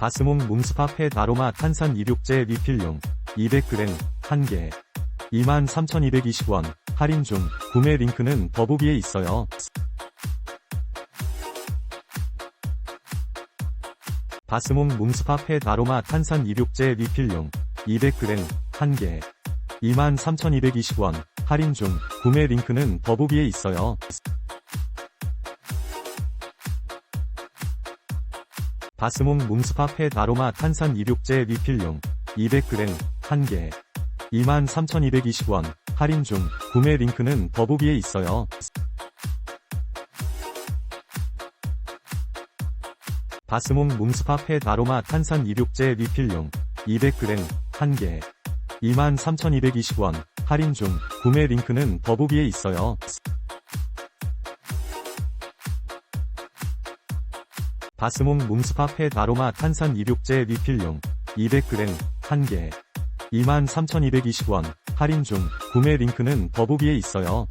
바스몽 몬스파 페 다로마 탄산 이륙제 리필용 200g 1개. 23,220원. 할인 중. 구매 링크는 더보기에 있어요. 바스몽 몬스파 페 다로마 탄산 이륙제 리필용 200g 1개. 23,220원. 할인 중. 구매 링크는 더보기에 있어요. 바스몽 몬스파 페 다로마 탄산 이륙제 리필용 200g 1개. 23,220원. 할인 중. 구매 링크는 더보기에 있어요. 바스몽 몬스파 페 다로마 탄산 이륙제 리필용 200g 1개. 23,220원. 할인 중. 구매 링크는 더보기에 있어요. 바스몽 몬스파 페 다로마 탄산 이륙제 리필용 200g 1개 23,220원 할인 중 구매 링크는 더보기에 있어요.